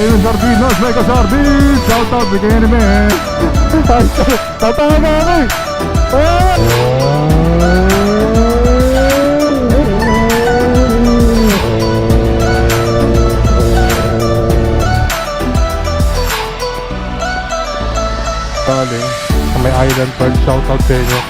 laki ng sardinas, mega sardines! Shout out, bigay ni man! Tatawa ka ako eh! Ah! Darling, may island pearl, shout out sa inyo.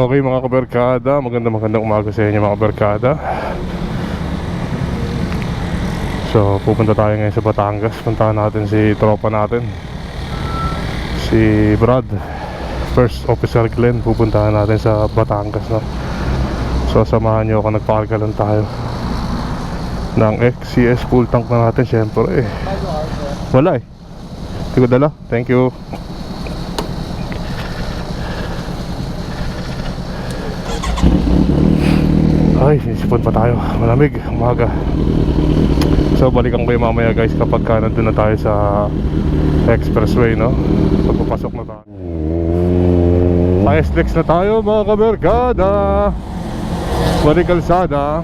Okay mga kaberkada, maganda magandang umaga sa inyo mga kaberkada So pupunta tayo ngayon sa Batangas. Puntahan natin si tropa natin. Si Brad. First Officer Glenn Pupuntahan natin sa Batangas no? So samahan nyo ako. Nagpakarga lang tayo Ng XCS full tank na natin syempre. Eh Wala eh. Hindi ko dala, thank you Ay, sinisipon pa tayo. Malamig, umaga. So, balikan ko yung mamaya guys kapag ka nandun na tayo sa expressway, no? Pagpapasok na tayo. Sa SLEX na tayo mga kabergada. Balik kalsada.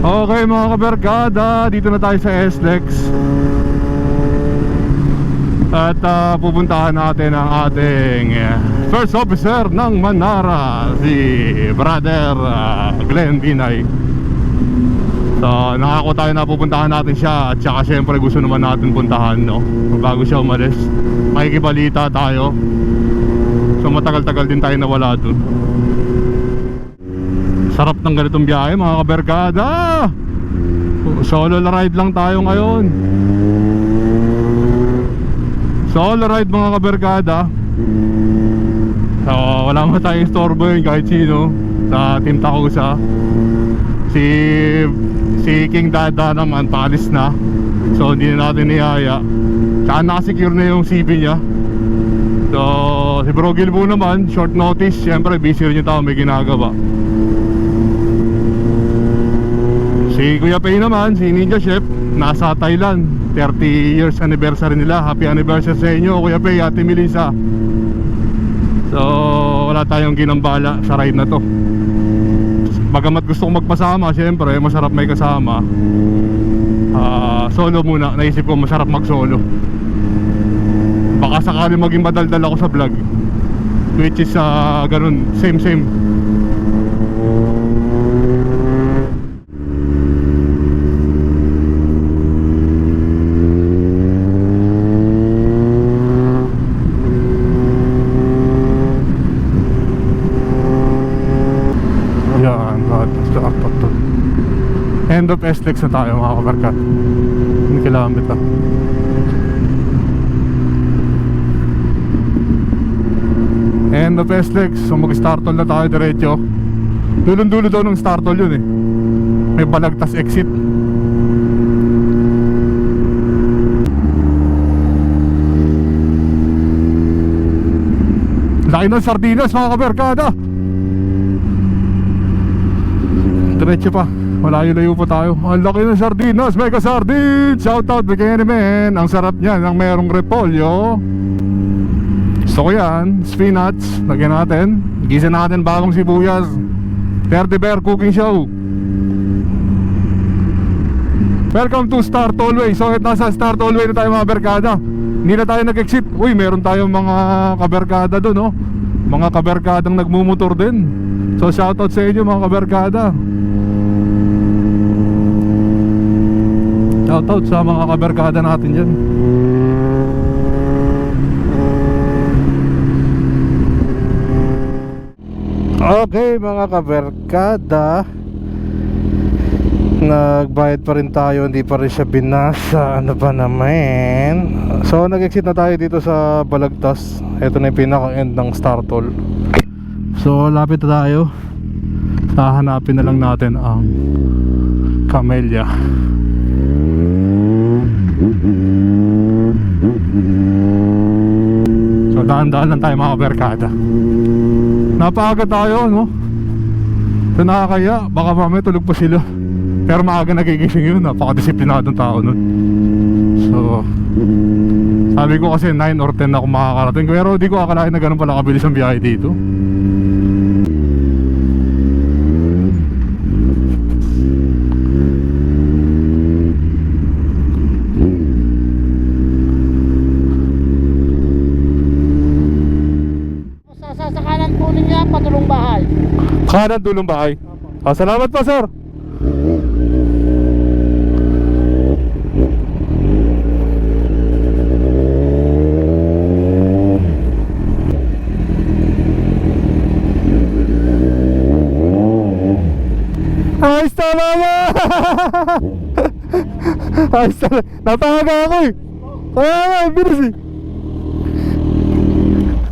Okay mga kabergada, dito na tayo sa SLEX. At ah, pupuntahan natin ang ating eh, first officer ng Manara, si Brother ah, Glenn Binay. So, nakako tayo na pupuntahan natin siya at saka syempre gusto naman natin puntahan, no? Bago siya umalis. Makikibalita tayo. So, matagal-tagal din tayo nawala dun. Sarap ng ganitong biyahe mga kaberkada! Solo ride lang tayo ngayon. Solo ride mga kaberkada So wala mo tayong istorbo yun kahit sino Sa Team Takusa. Si Si King Dada naman palis na. So hindi na natin niyaya. Saka nakasecure na yung CB niya? So si Bro Gilbo naman Short notice. Siyempre busy rin yung tao may ginagawa. Si Kuya Pay naman, si Ninja Chef, nasa Thailand. 30 years anniversary nila. Happy anniversary sa inyo, Kuya Pay, Ate Melissa. So, wala tayong ginambala sa ride na to. Bagamat gusto kong magpasama, syempre, masarap may kasama. Ah, solo muna, naisip ko masarap mag-solo. Baka sakali maging madaldal ako sa vlog. Which is, ah, ganun, same same. Yan, God, start pa to. End of SLEX na tayo mga kabarkat. Hindi kilometer. End of SLEX, so mag-startol na tayo diretso. Dulong-dulo daw ng startol yun eh. May balagtas exit. Laki ng sardinas mga kabarkada. Diretso pa. Malayo-layo pa tayo. Ang laki ng sardinas. Mega sardines. Shout out bigay ni men. Ang sarap niyan. Ang merong repolyo. Gusto yan. Spinach. Lagyan natin. Gisa natin bagong sibuyas. Verde Bear Cooking Show. Welcome to Star Tollway. So, nasa Star Tollway na tayo mga berkada. Hindi na tayo nag-exit. Uy, meron tayong mga kaberkada doon, no? Mga kaberkadang nagmumotor din. So, shoutout sa inyo mga kaberkada. Shoutout sa mga kaberkada natin dyan. Okay mga kaberkada Nagbayad pa rin tayo Hindi pa rin siya binasa. Ano ba naman? So nag-exit na tayo dito sa Balagtas. Ito na yung pinaka-end ng Star Toll. So lapit na tayo. Hahanapin na lang natin ang Camellia dahan-dahan lang tayo mga kaberkada Napaaga tayo, no? Ito nakakaya, baka mamaya tulog pa sila. Pero maaga nagigising yun, napakadisiplinadong tao nun. So, Sabi ko kasi 9 or 10 ako makakarating Pero di ko akalain na ganun pala kabilis ang biyahe dito Sa, sa, sa kanan po patulong bahay. Kanan dulong bahay ah, Salamat pa sir Ayos talaga! Ayos talaga! Nataga ako eh! Ang bilis eh!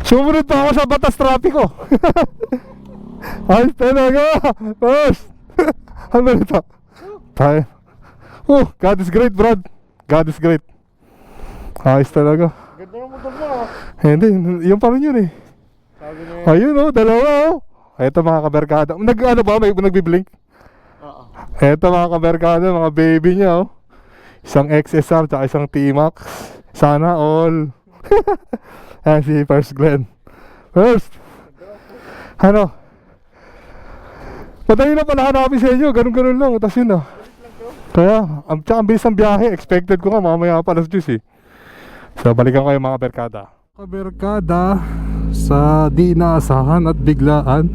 Sumunod pa ako sa batas trapiko! Ayos talaga! Ayos! ano ito? Tayo. Oh, God is great, Brad. God is great. Ayos talaga. Ganda ng motor mo. Hindi, yung pa rin yun eh. Ayun oh, dalawa oh. Ito mga kaberkada. Nag ano ba? May nagbi-blink? Oo. Ito mga kaberkada, mga baby niya oh. Isang XSR tsaka isang T-Max. Sana all. Ayan si First Glenn. First! Ano? Madali na pala hanapin sa inyo. Ganun-ganun lang. Tapos yun ah. Kaya, ang, tsaka ang bilis ng biyahe. Expected ko nga mamaya pa alas 10 eh. So, balikan yung mga berkada. Kaberkada sa di inaasahan at biglaan.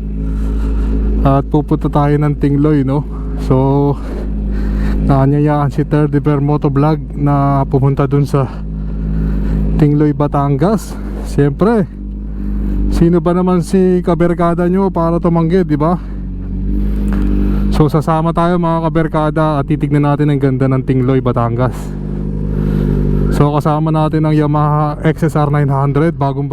At pupunta tayo ng Tingloy, no? So, nakanyayaan si Third Per Motovlog na pumunta dun sa Tingloy, Batangas. Siyempre, sino ba naman si kaberkada nyo para tumanggi, di ba? So, sasama tayo mga kaberkada at titignan natin ang ganda ng Tingloy, Batangas. So, kasama natin ang Yamaha XSR 900, bagong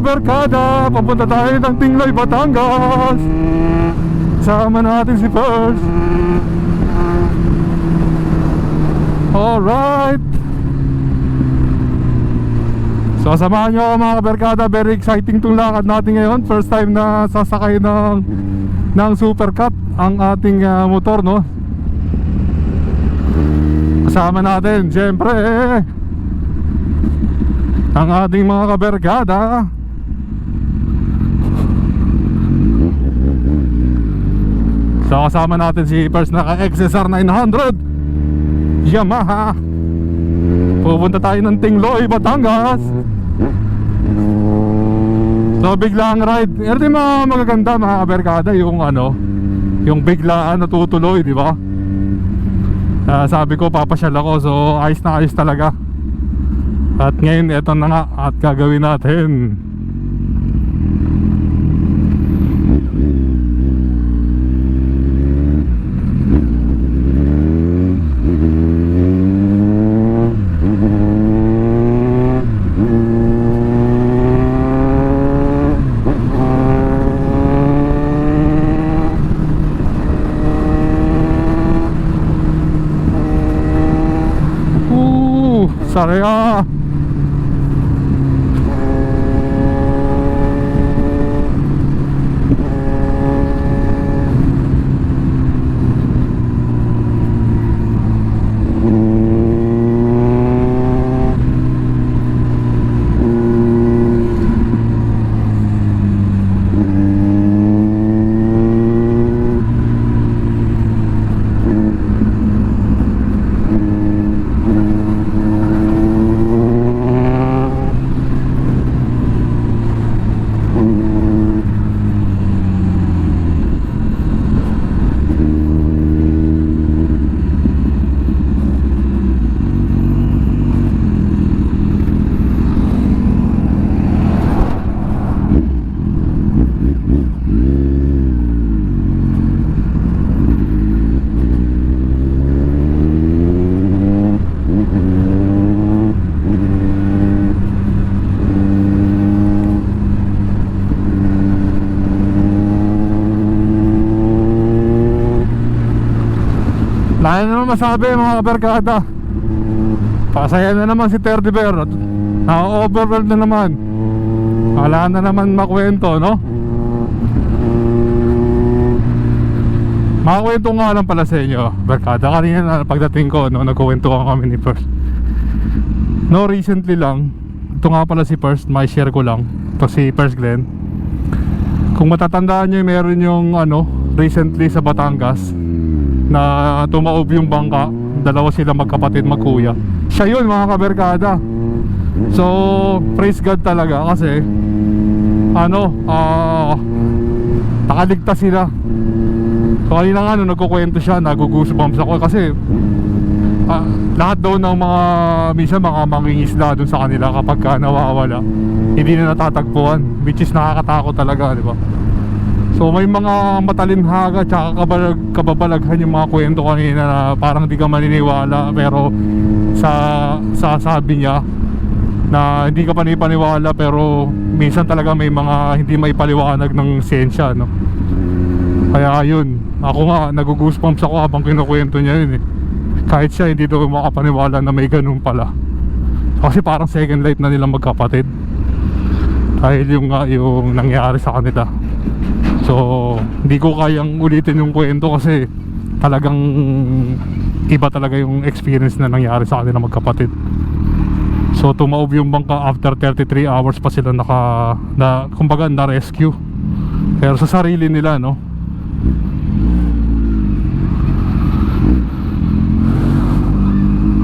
kaberkada, papunta tayo ng Tingloy, Batangas. Sama natin si First Alright So samahan nyo mga kaberkada Very exciting tong lakad natin ngayon. First time na sasakay ng ng supercut ang ating ah, motor no? Kasama natin Siyempre ang ating mga kabergada So kasama natin si First naka XSR 900 Yamaha. Pupunta tayo ng Tingloy, Batangas. So biglang ride. Ito yung mga magaganda mga kabergada Yung ano Yung biglaan natutuloy di ba? Ah, sabi ko papasyal ako. So ayos na ayos talaga. At ngayon ito na nga at gagawin natin Lahat na naman masabi mga kabarkada Pasaya na naman si Terdy Bear Na-overwhelmed na naman. Wala na naman makwento no? Makakwento nga lang pala sa inyo Barkada. Kanina na pagdating ko no, Nagkwentuhan kami ni First No recently lang. Ito nga pala si First May share ko lang. Ito si First Glenn. Kung matatandaan nyo meron yung ano Recently sa Batangas na tumaob yung bangka. Dalawa sila magkapatid magkuya. Siya yun mga kaberkada so praise God talaga kasi ano ah nakaligtas sila. So kanina nga nung nagkukwento siya nagugusubams ako kasi ah, lahat daw ng mga minsan mga mangingisda dun sa kanila kapag ka nawawala hindi na natatagpuan which is nakakatakot talaga di ba So may mga matalinhaga tsaka kabalag, kababalaghan yung mga kwento kanina na parang di ka maniniwala pero sa sa sabi niya na hindi ka panipaniwala pero minsan talaga may mga hindi maipaliwanag ng siyensya no. Kaya yun, ako nga nagugusebumps ako habang kinukwento niya yun eh. Kahit siya hindi daw makapaniwala na may ganun pala. Kasi parang second life na nilang magkapatid. Dahil yung nga yung nangyari sa kanila. So, hindi ko kayang ulitin yung kwento kasi talagang iba talaga yung experience na nangyari sa kanila magkapatid. So, tumaob yung bangka after 33 hours pa sila naka, na, kumbaga, na-rescue. Pero sa sarili nila, no?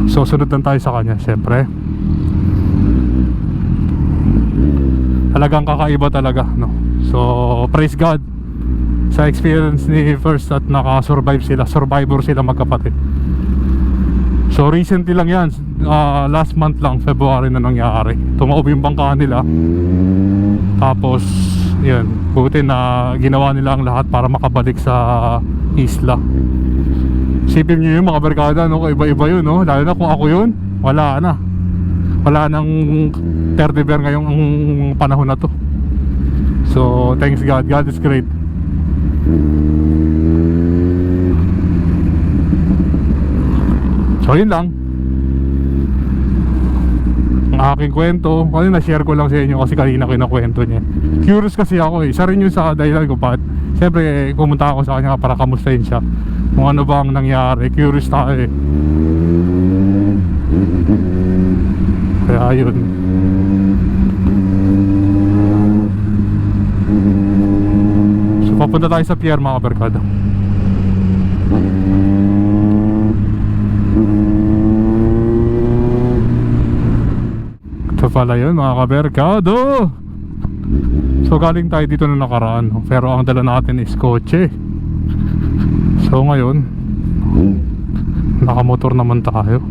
So, sunod lang tayo sa kanya, syempre. Talagang kakaiba talaga, no? So, praise God sa experience ni First at naka-survive sila. Survivor sila magkapatid. So, recently lang yan. ah, last month lang, February na nangyari. Tumaob yung bangka nila. Tapos, yun. Buti na ginawa nila ang lahat para makabalik sa isla. Isipin nyo yung mga barkada, no? Iba-iba yun, no? Lalo na kung ako yun, wala na. Wala nang 30 bear ngayong panahon na to. So, thanks God. God is great. So, yun lang. Ang aking kwento. Kasi na-share ko lang sa inyo kasi kanina kinakwento niya. Curious kasi ako eh. Isa rin yun sa dahilan ko bakit. Siyempre, pumunta ako sa kanya para kamustahin siya. Kung ano ba ang nangyari. Curious tayo eh. Kaya yun. So papunta tayo sa pier mga barkada. Ito pala yun mga kaberkado So galing tayo dito na nakaraan? Pero ang dala natin is kotse So ngayon Nakamotor naman tayo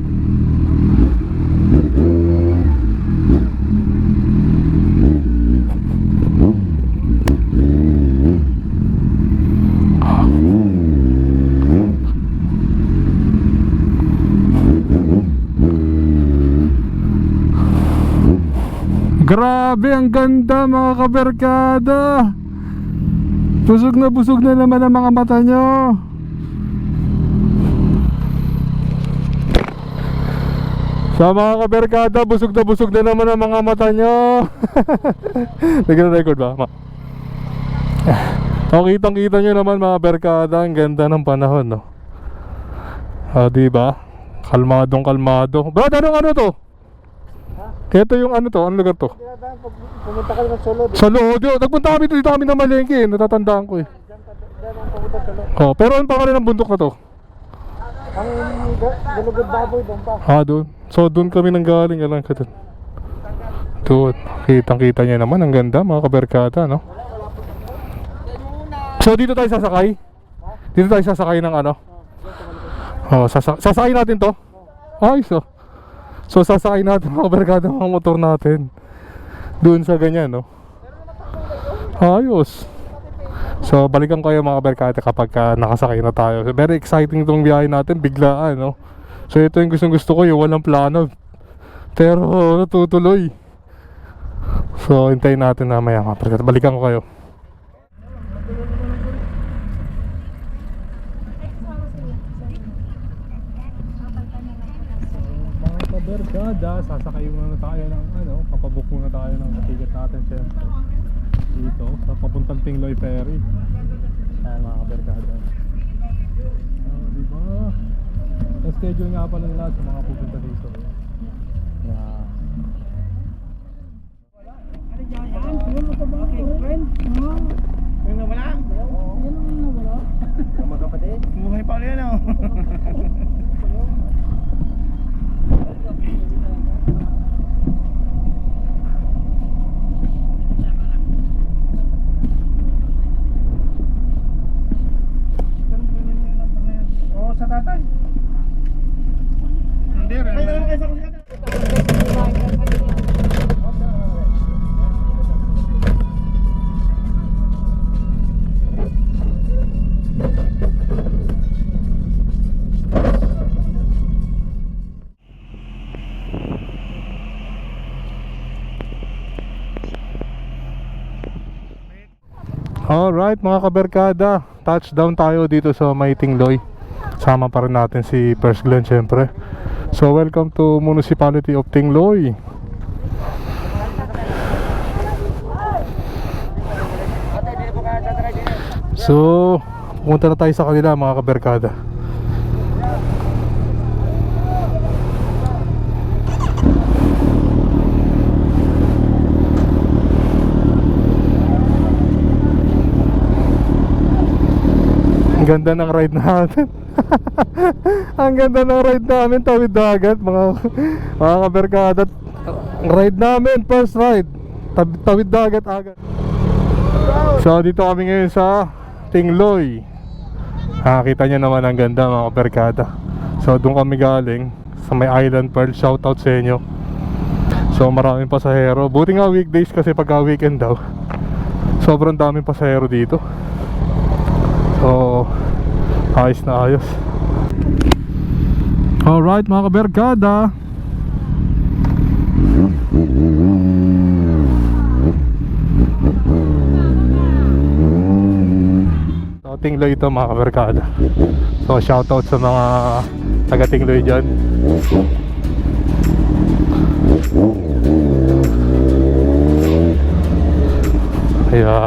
Grabe, ang ganda mga kaberkada Busog na busog na naman ang mga mata nyo Sa mga kaberkada, busog na busog na naman ang mga mata nyo. Nag-record ba? Ma? O, kitang kita nyo naman mga berkada, ang ganda ng panahon, no? Ah, di ba? Kalmadong kalmado. Brad, anong ano to? Ito yung ano to, ano lugar to? Dinadaan pag pumunta ka ng solo. Sa yun. Nagpunta kami dito kami ng Malengke, eh. natatandaan ko eh. Diyan ang pumunta solo. Oh, pero ang pangalan ng bundok na to? Ang ga- galugod baboy doon pa. Ah, doon. So, doon kami nang galing. Alam ka doon. Doon. Kitang-kita niya naman. Ang ganda, mga kaberkata, no? So, dito tayo sasakay? Dito tayo sasakay ng ano? Oh, sasa sasakay natin to? Ayos, oh. So, sasakay natin mga kaberkata mga motor natin. Doon sa ganyan, no? Ayos. So, balikan ko kayo mga kaberkata kapag ka nakasakay na tayo. So, very exciting itong biyahe natin. Biglaan, no? So ito yung gustong gusto ko, yung walang plano. Pero natutuloy. So hintayin natin na maya mga pagkat. Balikan ko kayo. Mga kabergada, sasakay muna tayo ng ano, papabook muna tayo ng ticket natin syempre. Dito, sa papuntang Tingloy Ferry. Ayan mga kabergada. Ah, di ba? Sa schedule nga pala nila sa mga pupunta dito. Na Yung nawala? Yung nawala? Yung magkapatid? Buhay pa ulit yan oh. Thank you. Alright mga kaberkada, touchdown tayo dito sa Maitingloy. Sama pa rin natin si First Glenn syempre. So welcome to Municipality of Tingloy. So, pumunta na tayo sa kanila mga kaberkada. Ganda ng ride natin. Ang ganda ng ride namin tawid dagat mga mga kaberkada. Ride namin first ride. Tawid dagat agad. So dito kami ngayon sa Tingloy. Nakakita nyo naman ang ganda mga kaberkada. So doon kami galing sa may Island Pearl. Shoutout sa inyo. So maraming pasahero. Buti nga weekdays kasi pagka weekend daw. Sobrang daming pasahero dito. So, ayos na ayos. Alright mga kaberkada. So, tingloy ito mga kaberkada. So, shoutout sa mga taga tingloy dyan. Ayan.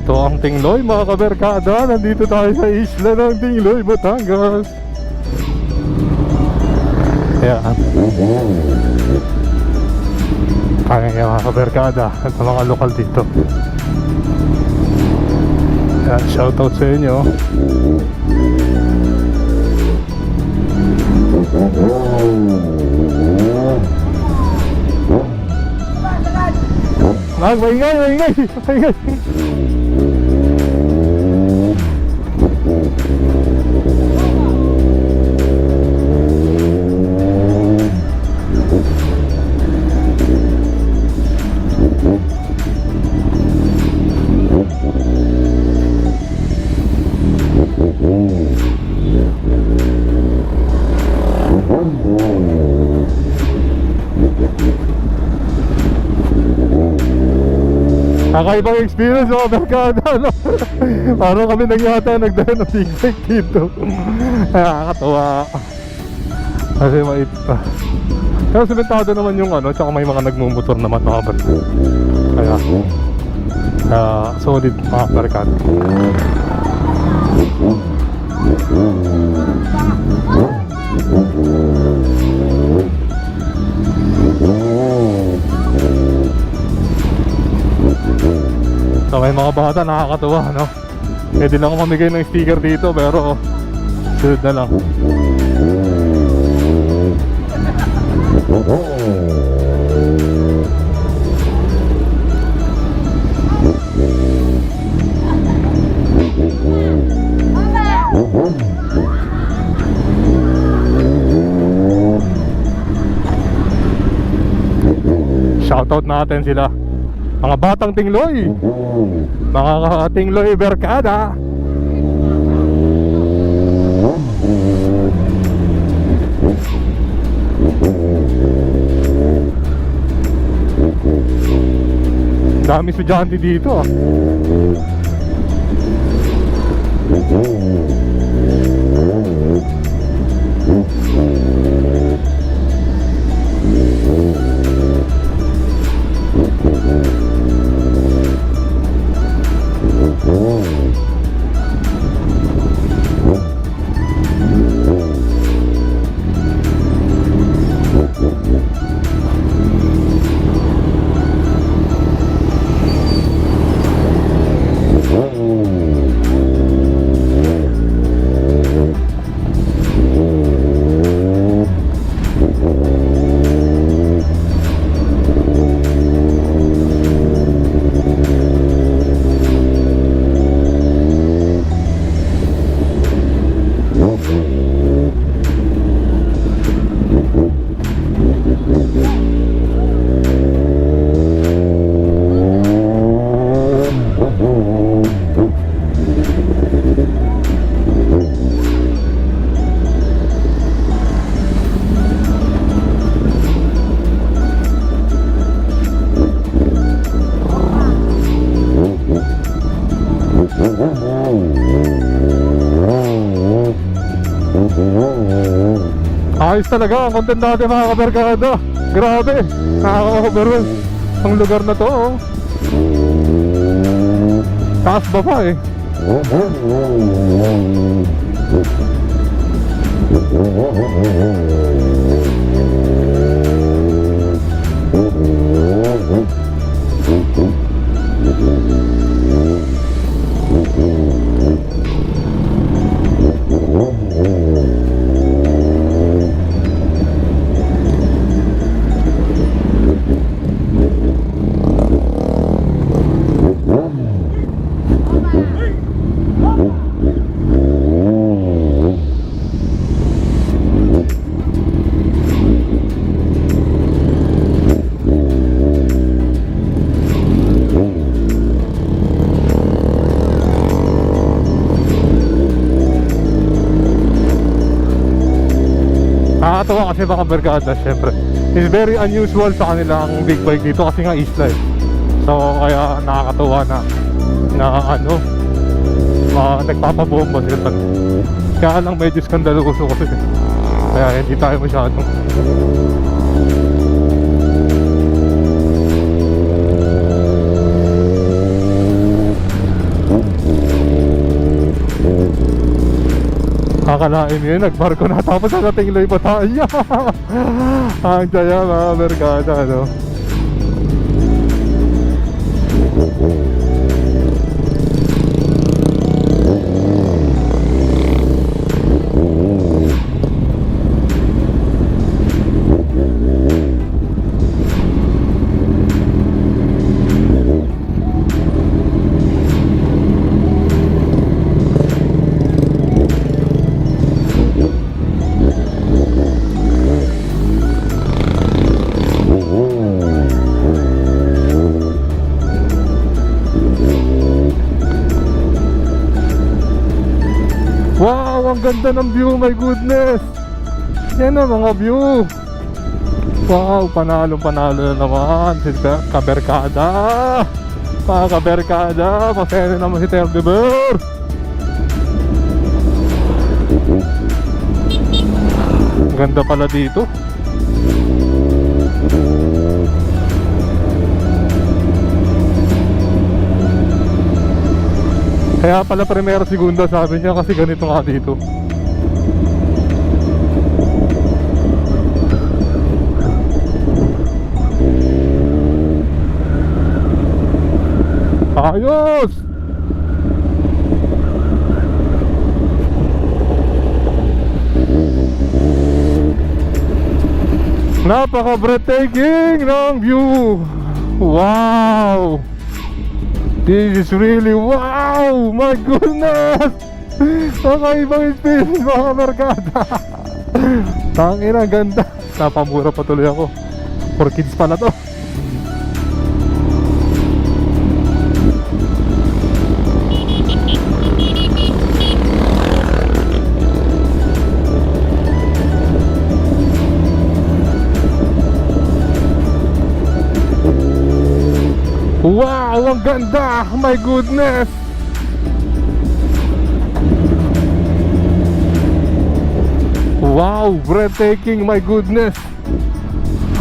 Ito ang Tingloy mga kaberkada. Nandito tayo sa isla ng Tingloy, Batangas. Ayan. Kaya nga mga kaberkada at mga lokal dito. Ayan, shoutout sa inyo. Mag, maingay, maingay, maingay. Kakaibang experience mga barkada no? Parang kami nagyata nagdala ng big bike dito Nakakatawa Kasi mait pa. Pero sementado naman yung ano, tsaka may mga nagmumotor naman mga barkada. Kaya, kaya solid mga barkada. So may mga bata nakakatuwa, no? Pwede lang ako mamigay ng sticker dito pero sunod na lang. Shoutout natin sila. Mga batang tingloy. Mga tingloy berkada. Dami estudyante dito ah. Talaga ang content natin mga kaberkada. Grabe, nakaka-overwhelm. Ang lugar na to, oh. Taas ba pa eh? Nakakatawa kasi mga barkada, syempre. It's very unusual sa kanila ang big bike dito kasi nga isla eh. So kaya nakakatawa na na ano, mga nagpapabomba sila. Kaya lang medyo skandaloso kasi. Kaya hindi tayo masyadong Kakalain yun, nagbarko na tapos ang ating loy pa tayo. ang daya mga merkada, ano. Ganda ng view, my goodness. Yan ang mga view. Wow, panalo, panalo na naman. Si Ka- Kaberkada. Mga kaberkada, pasaya na naman si Terdeber. Ganda pala dito. Kaya pala primera segunda sabi niya kasi ganito nga dito. Ayos! Napaka breathtaking ng view. Wow! This is really wow! My goodness! Kakaibang experience mga merkada. Tangina, ganda. Napamura pa tuloy ako. For kids pala to. Ganda! My goodness! Wow, breathtaking, my goodness!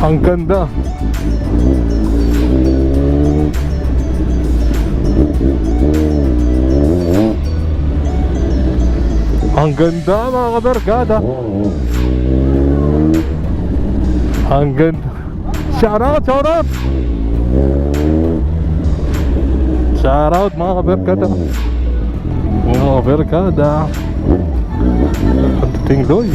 Ang ganda! Ang ganda mga kabarkada! Ang ganda! Shout out, shout out! Shout out mga kabarkada Mga kabarkada Ang dating doy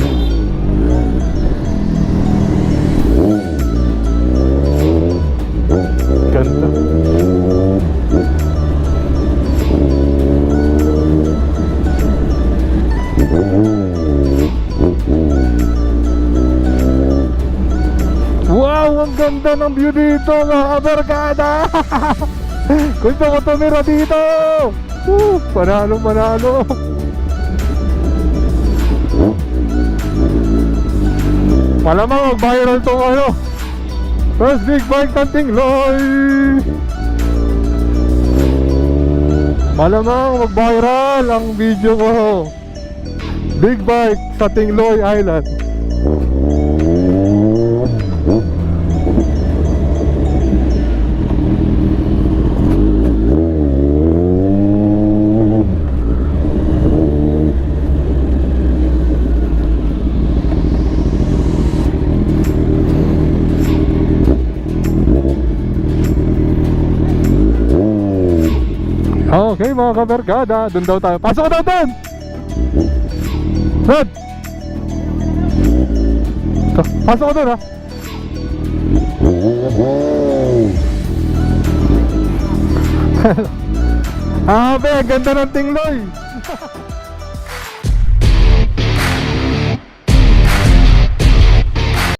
Ganda. Wow! Ang ganda ng view dito mga kabarkada Gusto ko tumira dito! Woo! Panalo, panalo! Malamang mag-viral tong ano First big bike ng Tingloy Malamang mag-viral ang video ko Big bike sa Tingloy Island Okay mga kabarkada, doon daw tayo. Pasok daw doon! Red! Ito, Pasok doon ha! Ah, be, ang ganda ng tingloy!